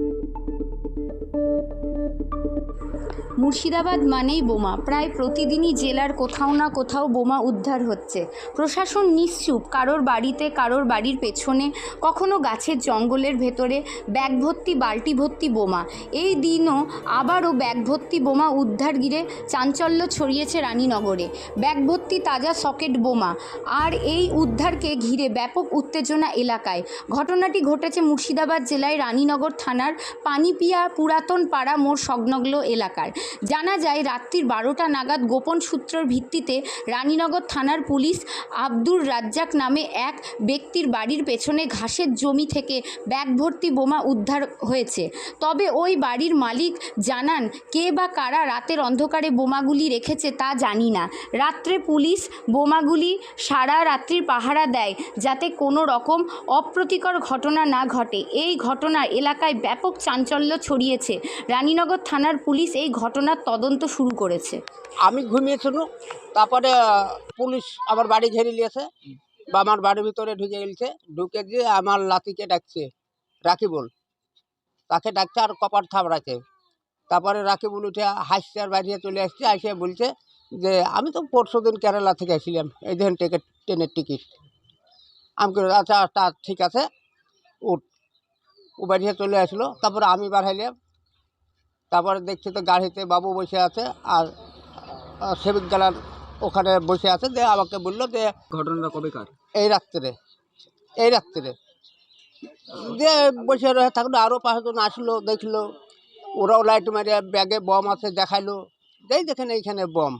thank you Murshidabad মানেই বোমা। প্রায় প্রতিদিনই জেলার কোথাও না কোথাও বোমা উদ্ধার হচ্ছে। প্রশাসন নিশ্চুপ, কারোর বাড়িতে, কারোর বাড়ির পেছনে, কখনো গাছের জঙ্গলের ভেতরে ব্যাগ ভর্তি বালতি ভর্তি বোমা। এই দিনও আবারও ব্যাগ ভর্তি বোমা উদ্ধার ঘিরে চাঞ্চল্য ছড়িয়েছে রানীনগরে। ব্যাগ ভর্তি তাজা সকেট বোমা। আর এই উদ্ধারকে ঘিরে ব্যাপক উত্তেজনা এলাকায়। ঘটনাটি ঘটেছে মুর্শিদাবাদ জেলায় রানীনগর থানার পানিপিয়া পুরাতন পাড়া মোড় সংলগ্ন এলাকার। জানা যায়, রাত্রির বারোটা নাগাদ গোপন সূত্রের ভিত্তিতে রানীনগর থানার পুলিশ আব্দুর রাজ্জাক নামে এক ব্যক্তির বাড়ির পেছনে ঘাসের জমি থেকে ব্যাগ ভর্তি বোমা উদ্ধার হয়েছে। তবে ওই বাড়ির মালিক জানান, কে বা কারা রাতের অন্ধকারে বোমাগুলি রেখেছে তা জানি না। রাত্রে পুলিশ বোমাগুলি সারা রাত্রির পাহারা দেয় যাতে কোনো রকম অপ্রীতিকর ঘটনা না ঘটে। এই ঘটনা এলাকায় ব্যাপক চাঞ্চল্য ছড়িয়েছে। রানীনগর থানার পুলিশ এই ঘটনার তদন্ত শুরু করেছে। আমি ঘুমিয়েছিল, তারপরে পুলিশ আমার বাড়ি ঘেরে নিয়েছে বা আমার বাড়ির ভিতরে ঢুকে গেছে, ঢুকে গিয়ে আমার লাতিকে ডাকছে, রাকিবুল। তাকে ডাকছে আর কপার থাপড়াচ্ছে তারপরে রাকিবুল উঠে হাসছে আর বাইরে চলে আসছে আসে বলছে যে, আমি তো পরশু দিন কেরালা থেকে আসছিলাম, এই দেখেন টিকিট, ট্রেনের টিকিট। আমি আচ্ছা তা ঠিক আছে, উঠ। ও বাড়িতে চলে আসলো, তারপরে আমি বাড়াইলাম তারপরে দেখছি তো গাড়িতে বাবু বসে আছে আর সেভিক সেবিক গেলার ওখানে বসে আছে দিয়ে আমাকে বলল যে ঘটনাটা কবেকার এই রাত্রে এই রাত্রে। দিয়ে বসে রয়ে থাকল আরও পাঁচজন আসলো দেখল ওরাও লাইট মারিয়া ব্যাগে বম আছে দেখাইলো। যেই দেখেন এইখানে বম।